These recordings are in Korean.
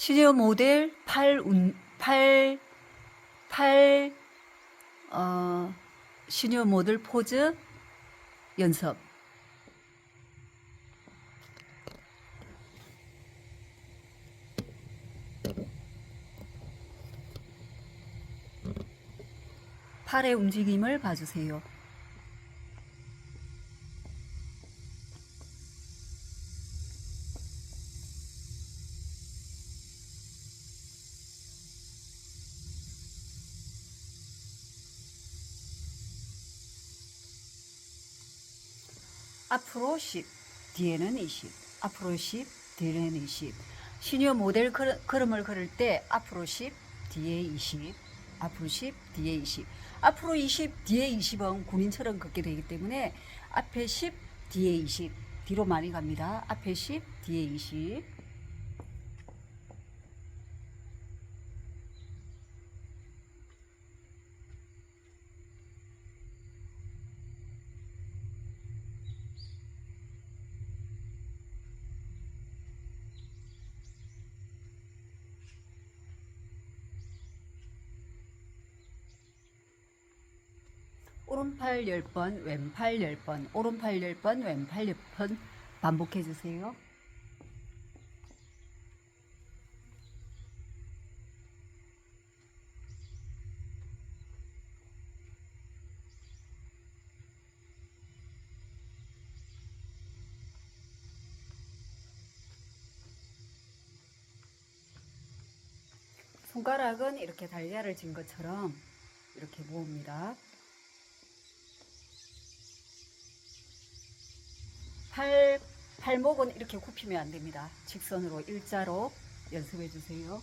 시니어 모델 8, 운, 8, 8, 어, 시니어 모델 포즈 연습. 팔의 움직임을 봐주세요. 앞으로 10, 뒤에는 20. 앞으로 10, 뒤에는 20. 시니어 모델 걸- 걸음을 걸을 때 앞으로 10, 뒤에 20. 앞으로 10, 뒤에 20. 앞으로 20, 뒤에 20은 군인처럼 걷게 되기 때문에 앞에 10, 뒤에 20. 뒤로 많이 갑니다. 앞에 10, 뒤에 20. 오른팔 10번, 왼팔 10번, 오른팔 10번, 왼팔 10번 반복해 주세요. 손가락은 이렇게 달걀을 진 것처럼 이렇게 모읍니다. 팔, 팔목은 이렇게 굽히면 안 됩니다. 직선으로 일자로 연습해 주세요.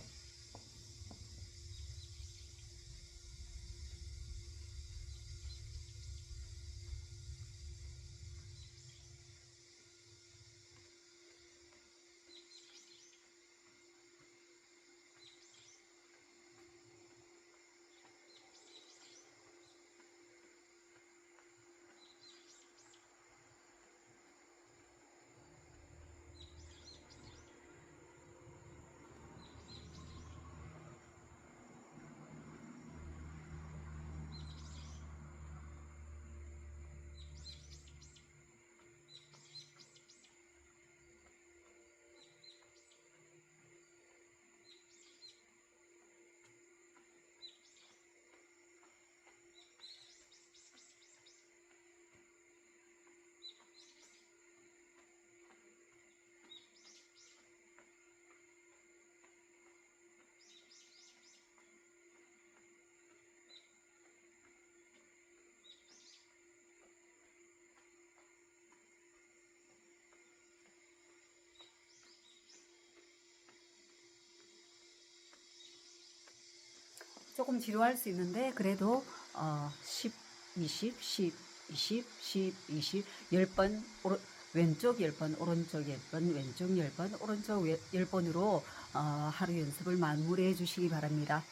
조금 지루할 수 있는데 그래도 어, 10, 20, 10, 20, 10, 20, 10번 오른, 왼쪽 10번, 오른쪽 10번, 왼쪽 10번, 오른쪽 10번으로 어, 하루 연습을 마무리해 주시기 바랍니다.